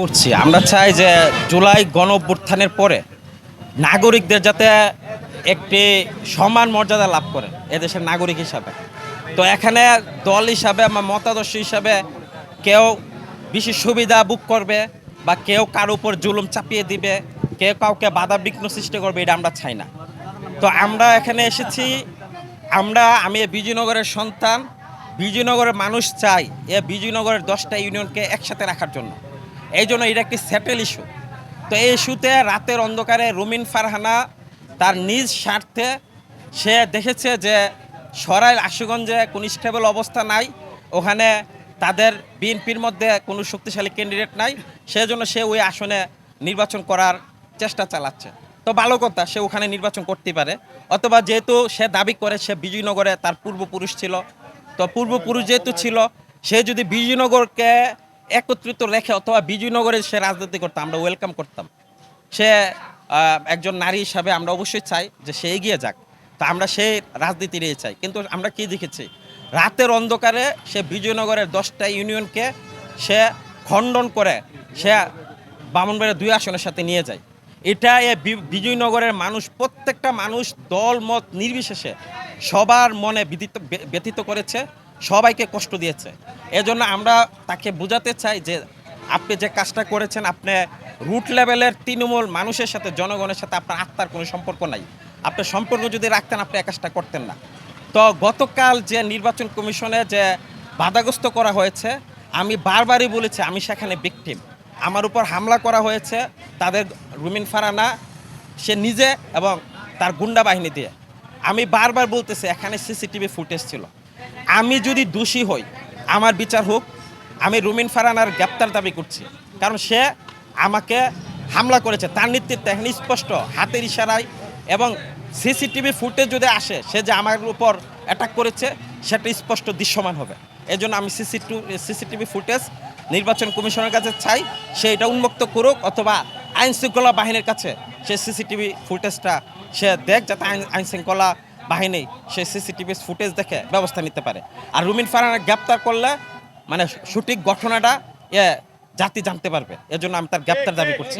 করছি। আমরা চাই যে জুলাই গণ অভ্যুত্থানের পরে নাগরিকদের যাতে একটি সমান মর্যাদা লাভ করে এদেশের নাগরিক হিসাবে। তো এখানে দল হিসাবে আমার মতাদর্শ হিসাবে কেউ বেশি সুবিধা বুক করবে বা কেউ কার উপর জুলুম চাপিয়ে দিবে, কেউ কাউকে বাধা বিঘ্ন সৃষ্টি করবে, এটা আমরা চাই না। তো আমরা এখানে এসেছি। আমরা, আমি বিজয়নগরের সন্তান। বিজয়নগরের মানুষ চাই এ বিজয়নগরের দশটা ইউনিয়নকে একসাথে রাখার জন্য। এই জন্য এটা একটি সেটেল ইস্যু তো এই ইস্যুতে রাতের অন্ধকারে রুমিন ফারহানা তার নিজ স্বার্থে সে দেখেছে যে সরাইল আশুগঞ্জে কোনো স্টেবল অবস্থা নাই, ওখানে তাদের বিএনপির মধ্যে কোনো শক্তিশালী ক্যান্ডিডেট নাই, সেজন্য সে ওই আসনে নির্বাচন করার চেষ্টা চালাচ্ছে। তো ভালো কথা, সে ওখানে নির্বাচন করতে পারে। অথবা যেহেতু সে দাবি করে সে বিজয়নগরে তার পূর্বপুরুষ ছিল, তো পূর্বপুরুষ যেহেতু ছিল, সে যদি বিজয়নগরকে একত্রিত রেখে অথবা বিজয়নগরে সে রাজনীতি করতাম, আমরা ওয়েলকাম করতাম। সে একজন নারী হিসাবে আমরা অবশ্যই চাই যে সে এগিয়ে যাক। তা আমরা সেই রাজনীতি নিয়ে চাই। কিন্তু আমরা কি দেখেছি? রাতের অন্ধকারে সে বিজয়নগরের দশটা ইউনিয়নকে সে খণ্ডন করে সে বামনবাড়ির দুই আসনের সাথে নিয়ে যায়। এটা বিজয়নগরের মানুষ, প্রত্যেকটা মানুষ দল, মত নির্বিশেষে সবার মনে বিদিত বে- ব্যথিত করেছে, সবাইকে কষ্ট দিয়েছে। এজন্য আমরা তাকে বোঝাতে চাই যে আপনি যে কাজটা করেছেন, আপনি রুট লেভেলের তৃণমূল মানুষের সাথে, জনগণের সাথে আপনার আত্মার কোনো সম্পর্ক নাই। আপনার সম্পর্ক যদি রাখতেন, আপনি এক কাজটা করতেন না। তো গতকাল যে নির্বাচন কমিশনে যে বাধাগ্রস্ত করা হয়েছে, আমি বারবারই বলেছি, আমি সেখানে ভিকটিম আমার উপর হামলা করা হয়েছে তাদের রুমিন ফারানা, সে নিজে এবং তার গুন্ডা বাহিনী দিয়ে। আমি বারবার বলতেছি, এখানে সিসিটিভি ফুটেজ ছিল। আমি যদি দোষী হই, আমার বিচার হোক, আমি রুমিন ফারানার গ্রেপ্তার দাবি করছি। কারণ সে আমাকে হামলা করেছে। তার নেতৃত্বে এখানে স্পষ্ট, হাতের ইশারায় এবং সিসিটিভি ফুটেজ যদি আসে, সে যে আমার উপর অ্যাটাক করেছে, সেটা স্পষ্ট দৃশ্যমান হবে। এজন্য আমি সিসিটু সিসিটিভি ফুটেজ নির্বাচন কমিশনের কাছে চাই, সে এটা উন্মুক্ত করুক অথবা আইনশৃঙ্খলা বাহিনীর কাছে সে সিসিটিভি ফুটেজটা সে দেখ যাতে আইন আইন শৃঙ্খলা বাহিনী সে সিসিটিভি ফুটেজ দেখে ব্যবস্থা নিতে পারে। আর রুমিন ফারানা গ্রেপ্তার করলে মানে সঠিক ঘটনাটা এ জাতি জানতে পারবে। এজন্য আমি তার গ্রেপ্তার দাবি করছি।